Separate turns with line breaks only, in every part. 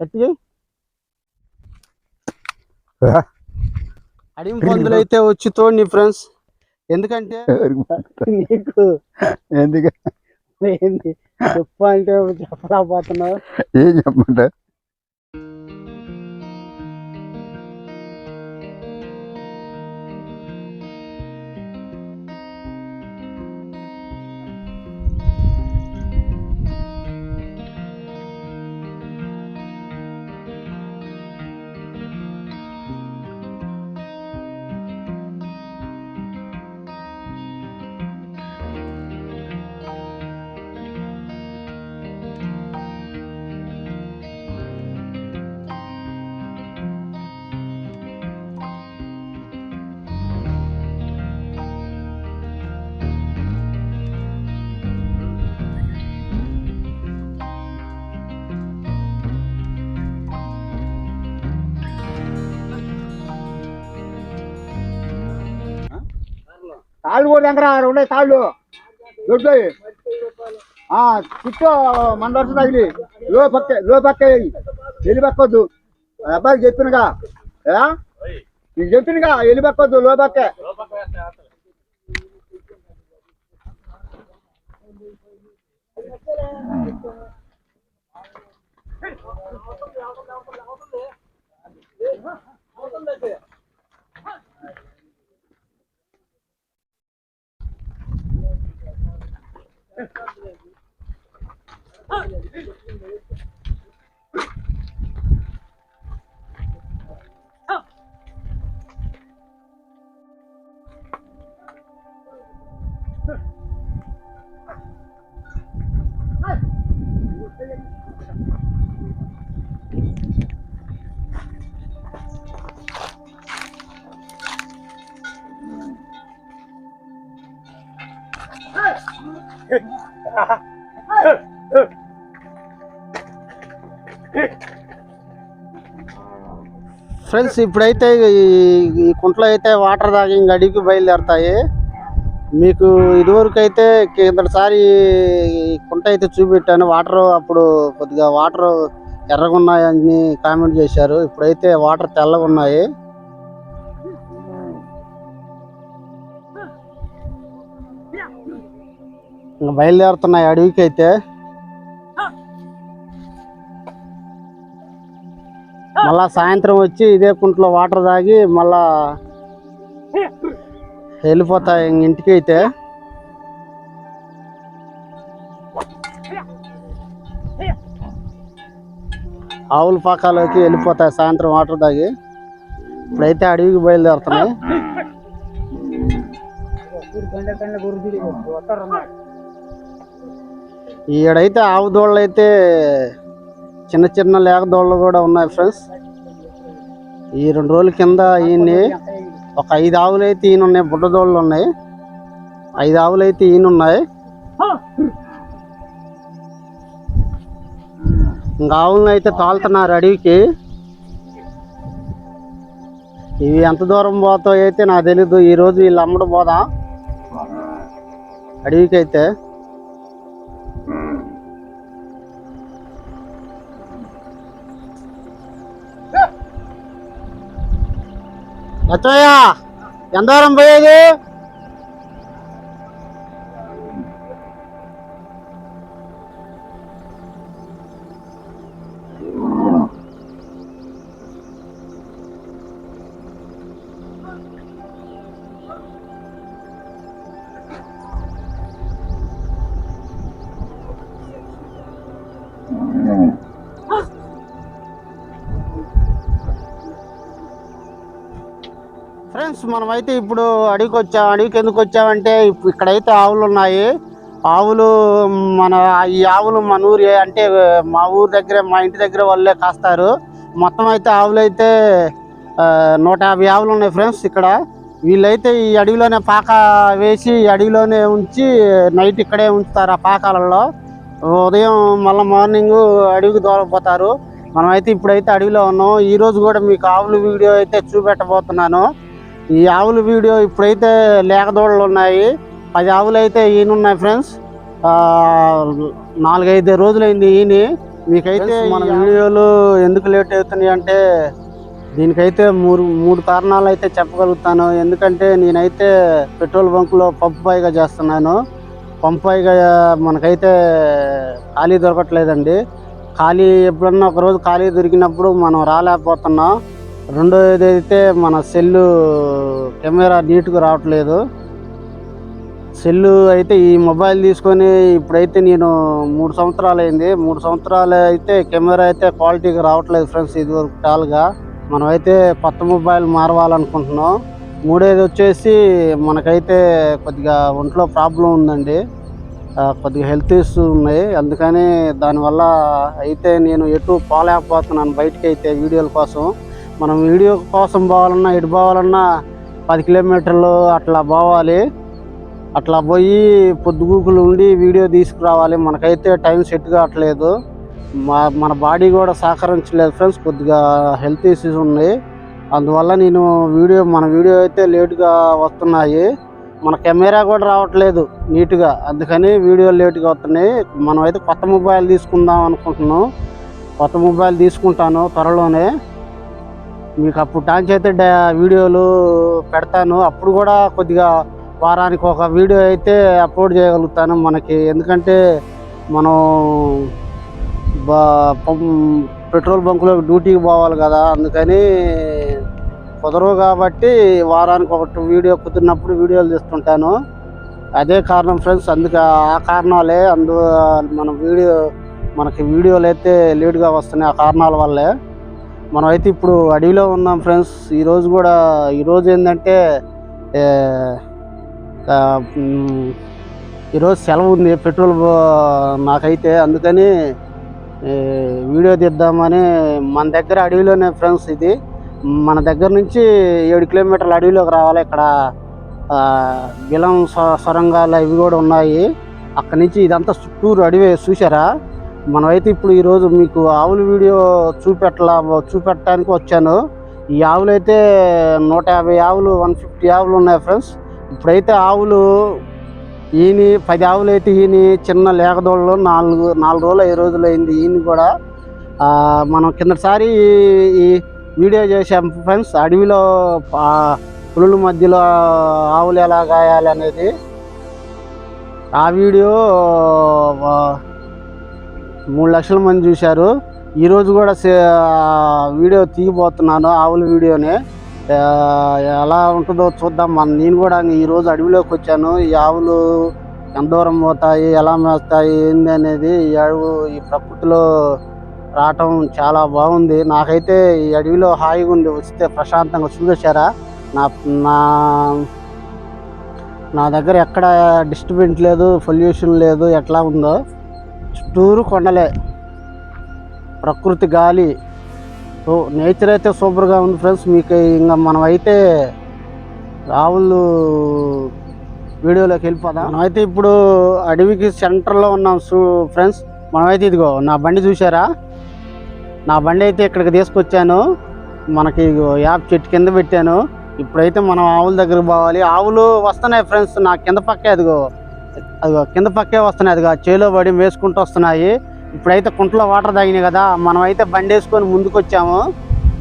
గట్టిగా అడిమి పందులు అయితే వచ్చి తోడి ఫ్రెండ్స్. ఎందుకంటే నీకు
ఎందుకు
ఏంది? చెప్పు అంటే చెప్పలేకపోతున్నావు
ఏం చెప్పమంటే తాళ్ళు కూడా దగ్గర ఉన్నాయి తాళ్ళు. దొడ్డాయి చుట్టూ మన వరుస తగిలి. లో పక్క లో పక్క వేయి. ఎలి పక్కొద్దు. అబ్బాయికి చెప్పినగా ఏ? నీకు చెప్పినగా ఎలి పక్కొద్దు లో పక్క. Ha.
ఫ్రెండ్స్ ఇప్పుడైతే ఈ- కుంట్లో అయితే వాటర్ తాగి ఇంక అడిగి బయలుదేరుతాయి. మీకు ఇదివరకు అయితే కిందటిసారి కుంట అయితే చూపెట్టాను. వాటర్ అప్పుడు కొద్దిగా వాటర్ ఎర్రగున్నాయని కామెంట్ చేశారు. ఇప్పుడైతే వాటర్ తెల్లగా ఉన్నాయి. ఇంకా బయలుదేరుతున్నాయి అడవికి అయితే మళ్ళా సాయంత్రం వచ్చి ఇదే కుంట్లో వాటర్ తాగి మళ్ళా వెళ్ళిపోతాయి ఇంక ఇంటికి అయితే ఆవుల పాకాలోకి వెళ్ళిపోతాయి సాయంత్రం వాటర్ తాగి. ఇప్పుడైతే అడవికి బయలుదేరుతున్నాయి. ఈడైతే ఆవు దోళ్ళు అయితే చిన్న చిన్న లేక దోళ్ళు కూడా ఉన్నాయి ఫ్రెండ్స్. ఈ రెండు రోజుల కింద ఈయన్ని ఒక ఐదు ఆవులు అయితే ఈయన ఉన్నాయి బుడ్డ దోళ్ళు ఉన్నాయి. ఐదు ఆవులు అయితే ఈయన ఉన్నాయి. ఇంకా ఆవులను అయితే తోలుతున్నారు అడవికి. ఇవి ఎంత దూరం పోతాయో అయితే నాకు తెలీదు. ఈ రోజు వీళ్ళు అమ్మడం పోదా. అడవికి అయితే లచ్చయ్య ఎంత దూరం పోయేది? ఫ్రెండ్స్ మనమైతే ఇప్పుడు అడవికి వచ్చాం అడవికి ఎందుకు వచ్చామంటే ఇక్కడైతే ఆవులు ఉన్నాయి ఆవులు మన ఈ ఆవులు మన ఊరు అంటే మా ఊరి దగ్గర మా ఇంటి దగ్గర వాళ్ళే కాస్తారు. మొత్తం అయితే ఆవులు అయితే నూట యాభై ఆవులు ఉన్నాయి ఫ్రెండ్స్ ఇక్కడ. వీళ్ళైతే ఈ అడవిలోనే పాక వేసి ఈ అడవిలోనే ఉంచి నైట్ ఇక్కడే ఉంచుతారు ఆ పాకాలలో. ఉదయం మళ్ళీ మార్నింగ్ అడవికి దూరపోతారు మనమైతే ఇప్పుడైతే అడవిలో ఉన్నాం. ఈరోజు కూడా మీకు ఆవుల వీడియో అయితే చూపెట్టబోతున్నాను. ఈ ఆవుల వీడియో ఇప్పుడైతే లేకదోడలు ఉన్నాయి. పది ఆవులు అయితే ఈయన ఉన్నాయి ఫ్రెండ్స్. నాలుగైదు రోజులైంది ఈయన. మీకైతే మన వీడియోలు ఎందుకు లేట్ అవుతున్నాయి అంటే దీనికైతే మూడు మూడు కారణాలు అయితే చెప్పగలుగుతాను. ఎందుకంటే నేనైతే పెట్రోల్ బంకులో పంపు పైగా చేస్తున్నాను. పంపు పైగా మనకైతే ఖాళీ దొరకట్లేదండి. ఖాళీ ఎప్పుడన్నా ఒక రోజు ఖాళీ దొరికినప్పుడు మనం రాలేకపోతున్నాం. రెండోది అయితే మన సెల్లు కెమెరా నీట్గా రావట్లేదు. సెల్లు అయితే ఈ మొబైల్ తీసుకొని ఇప్పుడైతే నేను మూడు సంవత్సరాలు అయింది మూడు సంవత్సరాలు అయితే కెమెరా అయితే క్వాలిటీగా రావట్లేదు ఫ్రెండ్స్ ఇదివరకు టాల్గా. మనమైతే కొత్త మొబైల్ మారవాలనుకుంటున్నాం. మూడేది వచ్చేసి మనకైతే కొద్దిగా ఒంట్లో ప్రాబ్లం ఉందండి. కొద్దిగా హెల్త్ ఇష్యూ ఉన్నాయి. అందుకని దానివల్ల అయితే నేను ఎటు పోలేకపోతున్నాను బయటకి అయితే వీడియోల కోసం. మనం వీడియో కోసం పోవాలన్నా ఎటు పోవాలన్నా పది కిలోమీటర్లు అట్లా పోవాలి. అట్లా పోయి పొద్దుగూకులు ఉండి వీడియో తీసుకురావాలి. మనకైతే టైం సెట్ కావట్లేదు. మా మన బాడీ కూడా సహకరించలేదు ఫ్రెండ్స్ కొద్దిగా హెల్త్ ఇష్యూస్ ఉన్నాయి. అందువల్ల నేను వీడియో మన వీడియో అయితే లేట్గా వస్తున్నాయి. మన కెమెరా కూడా రావట్లేదు నీట్గా. అందుకని వీడియో లేట్గా వస్తున్నాయి. మనం అయితే కొత్త మొబైల్ తీసుకుందాం అనుకుంటున్నాం. కొత్త మొబైల్ తీసుకుంటాను త్వరలోనే. మీకు అప్పుడు టాన్స్ అయితే డా- వీడియోలు పెడతాను. అప్పుడు కూడా కొద్దిగా వారానికి ఒక వీడియో అయితే అప్లోడ్ చేయగలుగుతాను మనకి. ఎందుకంటే మనం బా పం- పెట్రోల్ బంకులో డ్యూటీకి పోవాలి కదా. అందుకని కుదరవు కాబట్టి వారానికి ఒకటి వీడియో కుదిరినప్పుడు వీడియోలు తీస్తుంటాను. అదే కారణం ఫ్రెండ్స్ అందుకే ఆ కారణాలే. అందు మన వీడియో మనకి వీడియోలు అయితే లేట్గా వస్తున్నాయి ఆ కారణాల వల్లే. మనం అయితే ఇప్పుడు అడవిలో ఉన్నాం ఫ్రెండ్స్. ఈరోజు కూడా ఈరోజు ఏంటంటే ఈరోజు సెలవు ఉంది. పెట్రోల్ నాకైతే అందుకని వీడియో తీద్దామని మన దగ్గర అడవిలోనే ఫ్రెండ్స్ ఇది. మన దగ్గర నుంచి ఏడు కిలోమీటర్ల అడవిలోకి రావాలి. ఇక్కడ బిలం సొరంగాలు ఇవి కూడా ఉన్నాయి. అక్కడి నుంచి ఇదంతా చుట్టూరు అడవి చూసారా మనమైతే ఇప్పుడు ఈరోజు మీకు ఆవుల వీడియో చూపెట్టలా చూపెట్టడానికి వచ్చాను. ఈ ఆవులు అయితే నూట యాభై ఆవులు వన్ ఫిఫ్టీ ఆవులు ఉన్నాయి ఫ్రెండ్స్. ఇప్పుడైతే ఆవులు ఈయన పది ఆవులు అయితే ఈయన చిన్న లేకదోళ్ళు నాలుగు నాలుగు రోజులు ఐదు రోజులు అయింది ఈయన కూడా. మనం కిందసారి ఈ- వీడియో చేసాం ఫ్రెండ్స్. అడవిలో పులుల మధ్యలో ఆవులు ఎలా గాయాలి అనేది ఆ వీడియో మూడు లక్షల మంది చూశారు. ఈరోజు కూడా సే- వీడియో తీయబోతున్నాను ఆవుల వీడియోనే. ఎలా ఉంటుందో చూద్దాం. మన నేను కూడా ఈరోజు అడవిలోకి వచ్చాను. ఈ ఆవులు ఎంత దూరం పోతాయి ఎలా మేస్తాయి ఏంది అనేది ఈ అడవు ఈ ప్రకృతిలో రావటం చాలా బాగుంది. నాకైతే ఈ అడవిలో హాయిగా ఉంది వస్తే ప్రశాంతంగా చూసేశారా? నా నా నా దగ్గర ఎక్కడ డిస్టర్బెంట్ లేదు పొల్యూషన్ లేదు ఎట్లా ఉందో. చుట్టూరు కొండలే. ప్రకృతి గాలి. సో నేచర్ అయితే సూపర్గా ఉంది ఫ్రెండ్స్. మీకు ఇంకా మనమైతే అయితే ఆవులు వీడియోలోకి వెళ్ళిపోదాం. మనమైతే ఇప్పుడు అడవికి సెంటర్లో ఉన్నాం సూ ఫ్రెండ్స్. మనమైతే ఇదిగో నా బండి చూసారా నా బండి అయితే ఇక్కడికి తీసుకొచ్చాను. మనకి యాప్ చెట్టు కింద పెట్టాను. ఇప్పుడైతే మనం ఆవుల దగ్గరికి పోవాలి. ఆవులు వస్తున్నాయి ఫ్రెండ్స్ నా కింద పక్క అదిగో అదిగో కింద పక్కే వస్తున్నాయి. అదిగా చేలో పడి వేసుకుంటూ వస్తున్నాయి. ఇప్పుడైతే కుంటలో వాటర్ తాగినాయి కదా మనం అయితే బండి వేసుకొని ముందుకు వచ్చాము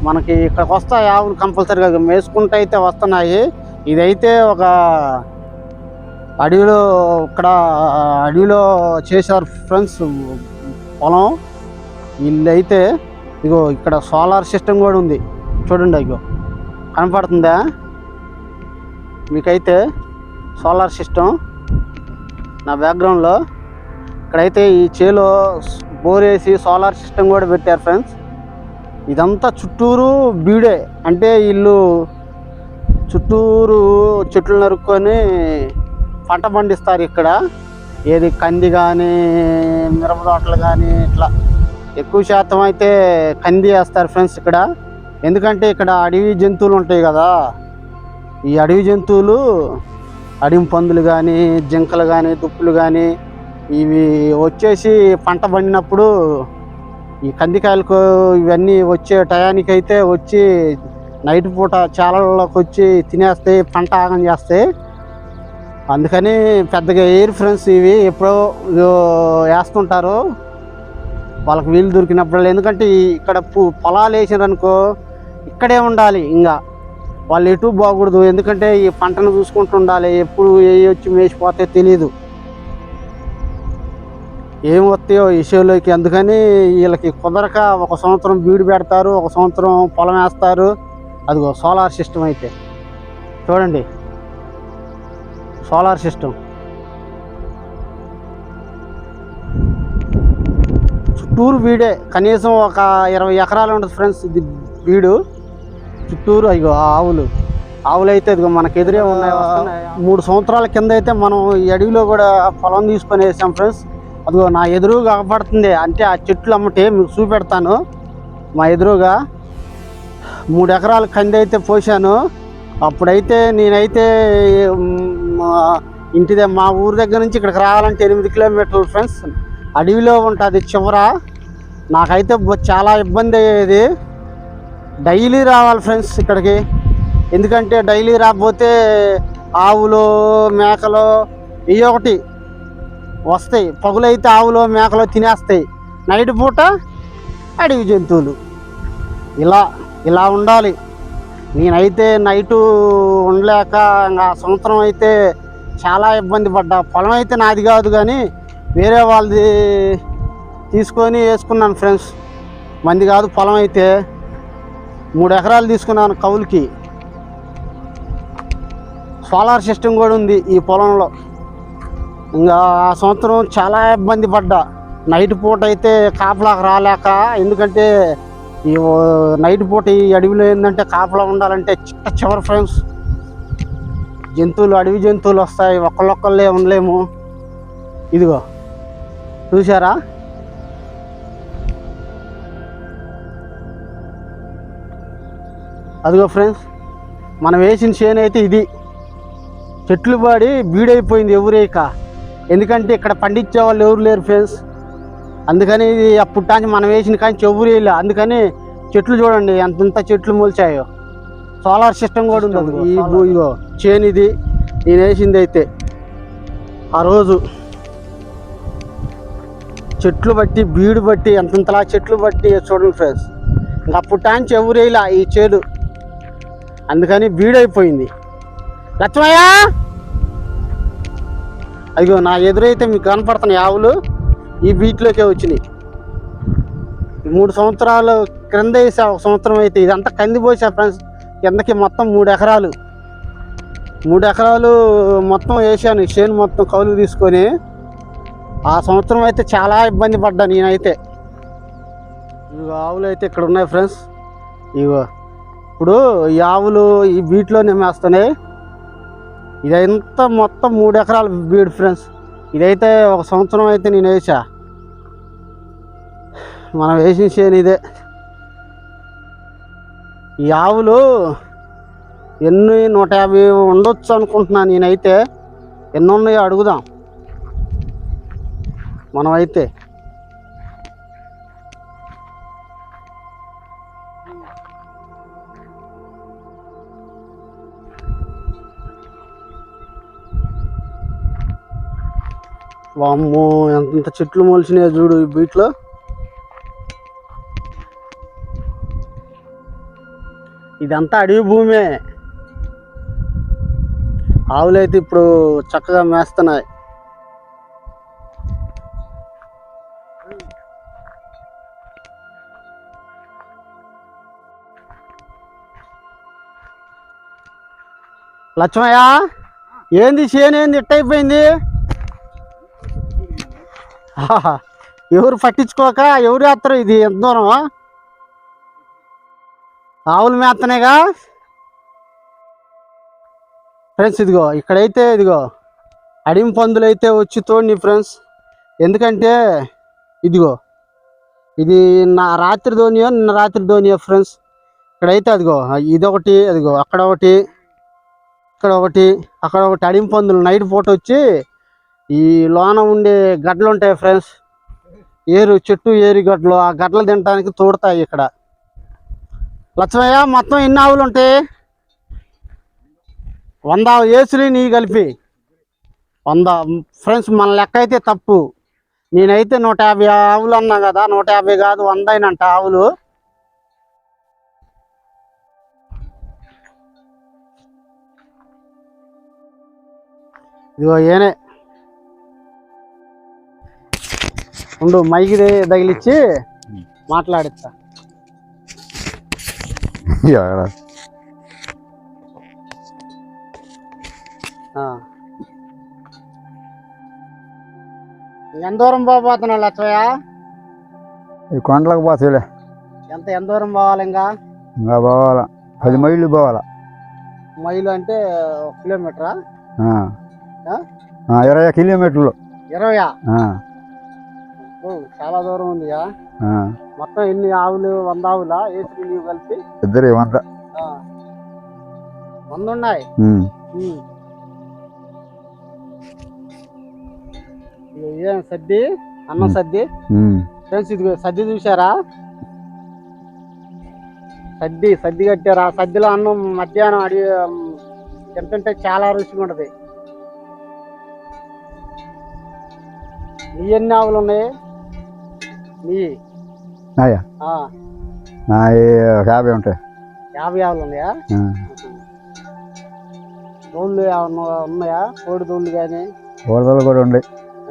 మనకి ఇక్కడికి వస్తాయి ఆవులు కంపల్సరీగా. వేసుకుంటూ అయితే వస్తున్నాయి. ఇదైతే ఒక అడవిలో ఇక్కడ అడవిలో చేశారు ఫ్రెండ్స్ పొలం. ఇల్లు అయితే ఇగో ఇక్కడ సోలార్ సిస్టమ్ కూడా ఉంది. చూడండి ఇగో కనపడుతుందా? మీకైతే సోలార్ సిస్టమ్ నా బ్యాక్గ్రౌండ్లో ఇక్కడైతే ఈ చేలో బోర్ వేసి సోలార్ సిస్టమ్ కూడా పెట్టారు ఫ్రెండ్స్ ఇదంతా చుట్టూరు బీడే అంటే ఇల్లు చుట్టూరు చెట్లు నరుక్కొని పంట పండిస్తారు ఇక్కడ. ఏది కంది కానీ మిరప తోటలు కానీ ఇట్లా. ఎక్కువ శాతం అయితే కంది వేస్తారు ఫ్రెండ్స్ ఇక్కడ. ఎందుకంటే ఇక్కడ అడవి జంతువులు ఉంటాయి కదా. ఈ అడవి జంతువులు అడింపందులు కానీ జింకలు కానీ దుప్పులు కానీ ఇవి వచ్చేసి పంట పండినప్పుడు ఈ కందికాయలకు ఇవన్నీ వచ్చే టయానికి అయితే వచ్చి నైట్ పూట చాలలోకి వచ్చి తినేస్తాయి పంట ఆగం చేస్తాయి అందుకని పెద్దగా ఎయిర్ ఫ్రెండ్స్ ఇవి ఎప్పుడో వేస్తుంటారు. వాళ్ళకి వీలు దొరికినప్పుడు ఎందుకంటే ఇక్కడ పొలాలు వేసారనుకో ఇక్కడే ఉండాలి ఇంకా వాళ్ళు ఎటు బాగూడదు. ఎందుకంటే ఈ పంటను చూసుకుంటూ ఉండాలి. ఎప్పుడు ఏ వచ్చి మేసిపోతే తెలియదు ఏం వస్తాయో ఈ అందుకని వీళ్ళకి కుదరక ఒక సంవత్సరం బీడు పెడతారు. ఒక సంవత్సరం పొలం వేస్తారు. అదిగో సోలార్ సిస్టమ్ అయితే. చూడండి. Solar system. చుట్టూరు వీడే. కనీసం ఒక ఇరవై ఎకరాలు ఉంటుంది ఫ్రెండ్స్ ఇది వీడు చుట్టూరు ఇగో ఆవులు ఆవులు. అయితే ఇదిగో మనకు ఎదురే ఉన్నాయి మూడు సంవత్సరాల కింద అయితే మనం ఈ అడవిలో కూడా పొలం తీసుకొని వేసాం ఫ్రెండ్స్. అదిగో నా ఎదురుగా కనపడుతుంది. అంటే ఆ చెట్లు అమ్మటే మీకు చూపెడతాను. మా ఎదురుగా మూడు ఎకరాల కంది అయితే పోసాను. అప్పుడైతే నేనైతే ఇంటిదే మా ఊరు దగ్గర మా ఊరి దగ్గర నుంచి ఇక్కడికి రావాలంటే ఎనిమిది కిలోమీటర్లు ఫ్రెండ్స్. అడవిలో ఉంటుంది చివర. నాకైతే చాలా ఇబ్బంది అయ్యేది. డైలీ రావాలి ఫ్రెండ్స్ ఇక్కడికి. ఎందుకంటే డైలీ రాకపోతే ఆవులు మేకలు ఇవి ఒకటి వస్తాయి. పగులైతే ఆవులు మేకలు తినేస్తాయి. నైట్ పూట అడవి జంతువులు. ఇలా ఇలా ఉండాలి. నేనైతే నైటు ఉండలేక ఇంకా ఆ సంవత్సరం అయితే చాలా ఇబ్బంది పడ్డా. పొలం అయితే నాది కాదు కానీ వేరే వాళ్ళది తీసుకొని వేసుకున్నాను ఫ్రెండ్స్. మంది కాదు పొలం అయితే. మూడు ఎకరాలు తీసుకున్నాను కవులకి సోలార్ సిస్టమ్ కూడా ఉంది ఈ పొలంలో. ఇంకా ఆ సంవత్సరం చాలా ఇబ్బంది పడ్డా. నైట్ పూట అయితే కాపలాకు రాలేక ఎందుకంటే ఈ నైట్ పూట ఈ అడవిలో ఏంటంటే కాపలా ఉండాలంటే చిట్ట చివరి ఫ్రెండ్స్ జంతువులు అడవి జంతువులు వస్తాయి ఒక్కళ్ళొక్కళ్ళే ఉండలేము. ఇదిగో చూసారా అదిగో ఫ్రెండ్స్ మనం వేసిన చేను అయితే ఇది. చెట్లు పాడి బీడైపోయింది ఎవరేక ఎందుకంటే ఇక్కడ పండించే వాళ్ళు ఎవరు లేరు ఫ్రెండ్స్ అందుకని ఇది అప్పుటానికి మనం వేసిన కానీ ఎవరు వేయలే. అందుకని చెట్లు చూడండి ఎంతంత చెట్లు మొలిచాయో. సోలార్ సిస్టమ్ కూడా ఉంది అదిగో. ఈ ఇగో చేను ఇది. నేను వేసింది అయితే. ఆ రోజు చెట్లు బట్టి బీడు బట్టి ఎంతంతలా చెట్లు బట్టి చూడండి ఫ్రెండ్స్ ఇంకా అప్పుటానికి ఎవరు వేయలే ఈ చేను. అందుకని బీడైపోయింది లక్ష్మయ్య! అదిగో నా ఎదురైతే మీకు కనపడుతున్నాయి ఆవులు ఈ బీట్లోకే వచ్చినాయి. మూడు సంవత్సరాలు క్రింద వేసా ఒక సంవత్సరం అయితే ఇదంతా కంది పోసా ఫ్రెండ్స్ కిందకి మొత్తం మూడు ఎకరాలు. మూడు ఎకరాలు మొత్తం వేసాను చేను మొత్తం కౌలు తీసుకొని. ఆ సంవత్సరం అయితే చాలా ఇబ్బంది పడ్డా నేనైతే. ఇవి ఆవులు అయితే ఇక్కడ ఉన్నాయి ఫ్రెండ్స్. ఇగో ఇప్పుడు ఈ ఆవులు ఈ బీట్లోనే మేస్తున్నాయి. ఇదంతా మొత్తం మూడు ఎకరాల బీడ్ ఫ్రెండ్స్. ఇదైతే ఒక సంవత్సరం అయితే నేను వేసా. మనం వేసిన చేయని ఇదే. ఈ ఆవులు ఎన్ని నూట యాభై ఉండొచ్చు అనుకుంటున్నాను నేనైతే. ఎన్ని ఉన్నాయో అడుగుదాం. మనమైతే వామ్మో ఎంత చెట్లు మొలిచినాయో చూడు ఈ బీట్లో. ఇదంతా అడవి భూమే. ఆవులైతే ఇప్పుడు చక్కగా మేస్తున్నాయి. లక్ష్మయ్య ఏంది చేనేంది ఏంది? ఇట్టయిపోయింది ఎవరు పట్టించుకోక ఎవరు వేస్తారు ఇది? ఎంత దూరం? ఆవులు మేస్తనేగా ఫ్రెండ్స్ ఇదిగో ఇక్కడైతే ఇదిగో అడిమి పందులు అయితే వచ్చి తోడి ఫ్రెండ్స్. ఎందుకంటే ఇదిగో ఇది నా రాత్రి ధోనియో నిన్న రాత్రి ధోనియో ఫ్రెండ్స్. ఇక్కడైతే అదిగో ఇదొకటి అదిగో అక్కడ ఒకటి ఇక్కడ ఒకటి అక్కడ ఒకటి అడిమి పందులు నైట్ పూట వచ్చి ఈ లోన ఉండే గడ్డలు ఉంటాయి ఫ్రెండ్స్. ఏరు చెట్టు ఏరి గడ్డలు ఆ గడ్డలు తినడానికి తోడతాయి ఇక్కడ. లక్ష్మయ్య మొత్తం ఎన్ని ఆవులు ఉంటాయి వంద ఏసులు నీ కలిపి. వంద. ఫ్రెండ్స్ మన లెక్క అయితే తప్పు. నేనైతే నూట యాభై ఆవులు అన్నా కదా నూట యాభై కాదు వంద అయినంట ఆవులు. ఇదిగో ఏనే ఉండు మైకి తగిలిచ్చి మాట్లాడిస్తా. ఎంత దూరం పోతున్నావు లచ్చయ్య?
ఈ కొండలకు పోతాయిలే
ఎంత ఎంత దూరం పోవాలి ఇంకా?
ఇంకా పోవాలా. పది మైళ్ళు పోవాలా.
మైలు అంటే ఒక కిలోమీటరా?
ఇరవై కిలోమీటర్లు.
ఇరవయా? ఓ, చాలా దూరం ఉందిగా.
ఆ.
మొత్తం ఎన్ని ఆవులు వంద ఆవులా? ఏసి నీవు కలిపి
ఇద్దరు వంద.
వంద ఉన్నాయి ఏం సద్ది అన్నం సద్ది. ఫ్రెండ్స్ ఇదిగో సద్ది చూసారా సద్ది సద్ది కట్టారు? ఆ సద్దిలో అన్నం మధ్యాహ్నం అడిగి తింటుంటే చాలా రుచిగా ఉంటది. ఎన్ని ఆవులు ఉన్నాయి? నీ
అయ్యా
ఆ,
నా యాభై ఉంటాయి
యాభై ఆవులు ఉన్నాయా. దోళ్ళు ఏమన్నా ఉన్నాయా? కోడి దోళ్ళు కానీ
కూరదోళ్ళు కూడా ఉండే.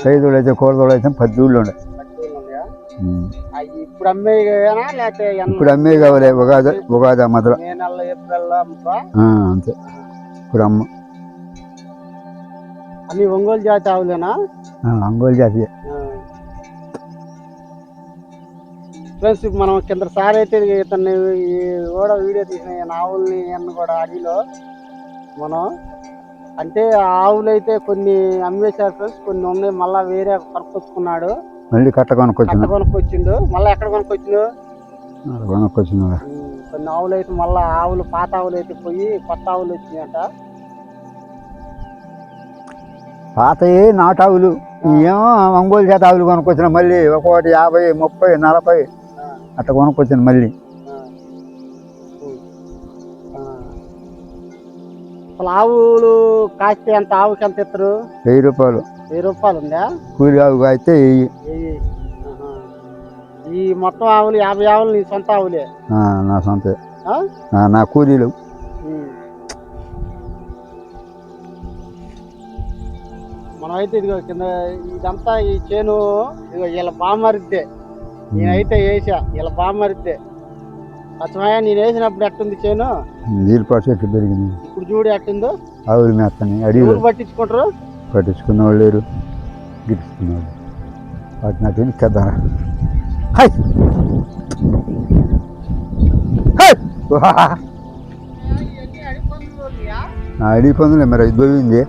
ఐదుళ్ళు అయితే కూరదోళ్ళు అయితే పది దూళ్ళు
ఉన్నాయా. అవి ఇప్పుడు అమ్మేనా లేకపోతే
ఇప్పుడు అమ్మే కావాలి ఉగాది ఉగాది ఆ, అంతే. ఇప్పుడు అమ్మ.
అన్ని ఒంగోలు జాతి ఆవులేనా?
ఆ, అంగోలు జాతి
ఫ్రెండ్స్ మనం కింద సారి అయితే ఇతన్ని కూడా వీడియో తీసిన ఆవుల్ని అన్ని కూడా అడవిలో మనం. అంటే ఆవులు అయితే కొన్ని అమ్మేశారు ఫ్రెండ్స్ కొన్ని ఉన్నాయి. మళ్ళీ వేరే కొనుక్కొచ్చుకున్నాడు.
మళ్ళీ కట్ట కొనుక్కొచ్చిన
కట్ట కొనుక్కొచ్చిండు. మళ్ళీ ఎక్కడ కొనుక్కొచ్చిండు?
కొనుక్కొచ్చిన
ఉమ్, కొన్ని ఆవులు అయితే మళ్ళీ ఆవులు పాత ఆవులు అయితే పోయి కొత్త ఆవులు వచ్చినాయట.
పాతయి నాటావులు ఏమో ఒంగోలు చేత ఆవులు కొనుక్కొచ్చిన. మళ్ళీ ఒక్కొక్కటి యాభై ముప్పై నలభై
ఆ,
అట్లా కొనుక్కొచ్చిన మళ్ళీ
ఆవులు కాస్తే ఎంత ఆవుకి ఎంత ఇస్తారు
వెయ్యి రూపాయలు.
వెయ్యి రూపాయలు ఉందా?
కూలి ఆవు అయితే వెయ్యి.
ఈ మొత్తం ఆవులు యాభై ఆవులు నీ సొంత ఆవులే?
నా సొంత? నా కూలీలు.
ఉమ్. మనమైతే ఇదిగో కింద ఇదంతా ఈ చేను ఇదిగో వీళ్ళ బామ్మరిద్దే. నేనైతే వేసా. వీళ్ళ బామ్మరిద్దే అచ్చమయ్య నేను వేసినప్పుడు ఎట్టుంది చేను?
నీళ్ళపాటు చెట్టు పెరిగింది?
ఇప్పుడు చూడు ఎట్టుందో.
ఆవులు మేస్తాని అడిగి
పట్టించుకుంటారు?
పట్టించుకున్న వాళ్ళు లేరు గిట్టుకున్న వాళ్ళు వాటి నాకు! వా! నా అడిగి పొందులే మరి ఇది పోయింది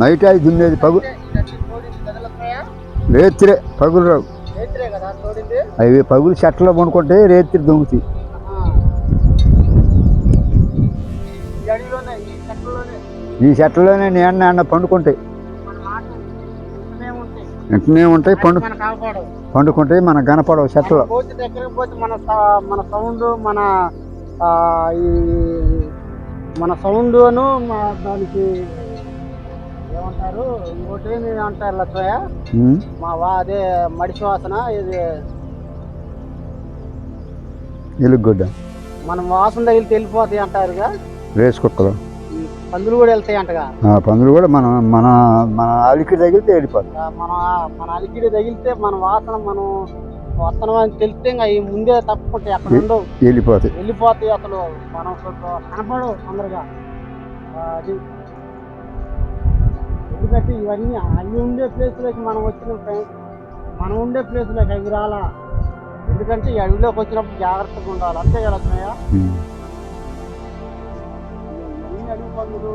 నైట్ అయి దున్నేది పగు రేత్రే పగులు రావు. అవి పగులు చెట్లలో పండుకుంటే రేత్రి దొంగతాయి
ఈ చెట్లలోనే
నేను నాన్న ఎండ పండుకుంటాయి
మన ఉంటాయి
వెంటనే ఉంటాయి పండు పండుకుంటాయి మనకు కనపడవు చెట్లు
మన మన సౌండ్ మన ఈ మన సౌండ్ అను దానికి ఏమంటారు? ఇంకోటి అంటారు లక్ష్మయ్య. మా వా అదే మడిసి వాసన ఇది
ఎలుగుగొడ్డ.
మనం వాసన తగిలితే వెళ్ళిపోతాయి అంటారుగా?
రేసు కుక్కలు
పందులు కూడా వెళ్తాయి అంటగా?
పందులు కూడా మన మన మన అలికి తగిలితే వెళ్ళిపోతాయి.
మన మన అలికిడి తగిలితే మన వాసన మనం వస్తున్నాం అని తెలిస్తే ఇంకా ఈ ముందే తప్పుకుంటాయి అక్కడ ఉండవు.
వెళ్ళిపోతాయి.
వెళ్ళిపోతాయి అసలు. మనం కనపడవు తొందరగా. ఆ, అది ఎందుకంటే ఇవన్నీ అవి ఉండే ప్లేస్లోకి మనం వచ్చిన మనం ఉండే ప్లేస్లోకి అవి రాలా. ఎందుకంటే ఈ అడవిలోకి వచ్చినప్పుడు జాగ్రత్తగా ఉండాలి. అంతే కదా అన్నయ్య. ఈ అడవి పందులు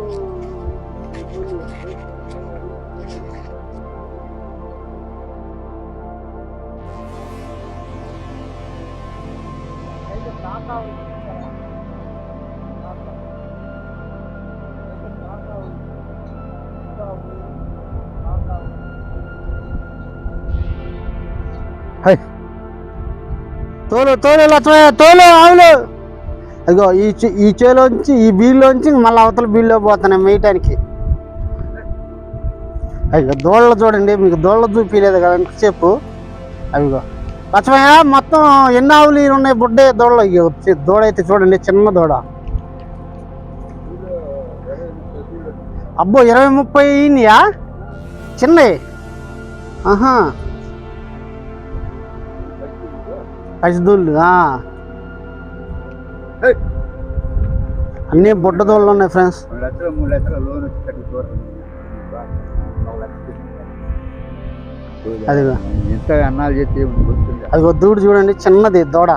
తోలు తోలు లక్ష్మయ్య తోలు ఆవులు. అదిగో ఈ చే- ఈ చేలోంచి ఈ బీల్లోంచి మళ్ళీ అవతల బీల్లో పోతున్నాయి మేయటానికి. అయ్యో దోళ్ళ చూడండి మీకు దోళ్ళ చూపించలేదు కదా చెప్పు అవిగో లక్ష్మయ్య మొత్తం ఎన్ని ఆవులు ఇవి ఉన్నాయి? బుడ్డే దోళ్ళ. ఇగో దూడ అయితే చూడండి చిన్న దూడ. అబ్బో ఇరవై ముప్పై ఇయ్యా చిన్నవి. ఆహా.
పెట్టి.
అదిగో.
ఎంత అన్నాలు చేస్తే గుర్తుంది
అదిగో దూడు చూడండి చిన్నది దూడ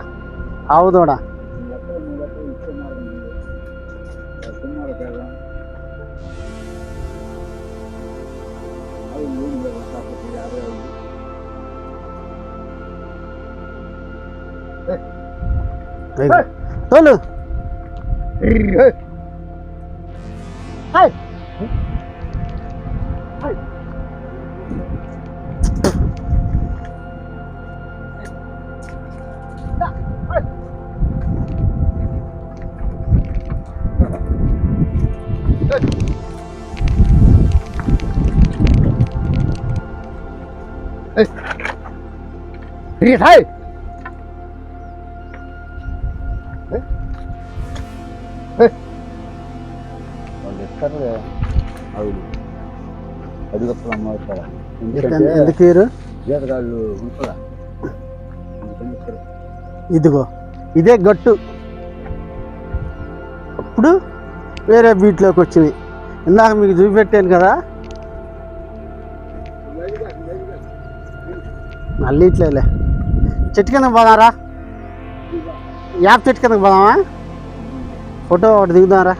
ఆవు దూడ. అదిగో. తోలు
ఏయ్,
హాయ్
Rít ఇస్తారు అవును. అది అమ్మవుతారా ఎందుకంటే జీతగాళ్ళు ఇస్తారు
ఇదిగో ఇదే గట్టు. అప్పుడు వేరే బీట్లోకి వచ్చింది. ఇందాక మీకు చూపెట్టాను కదా. మళ్ళీ ఇట్లేలే చెట్టు కిందకి పోదాంరా. యాప్ చెట్టు కిందకి పోదామా? ఫోటో ఒకటి దిగుదాంరా.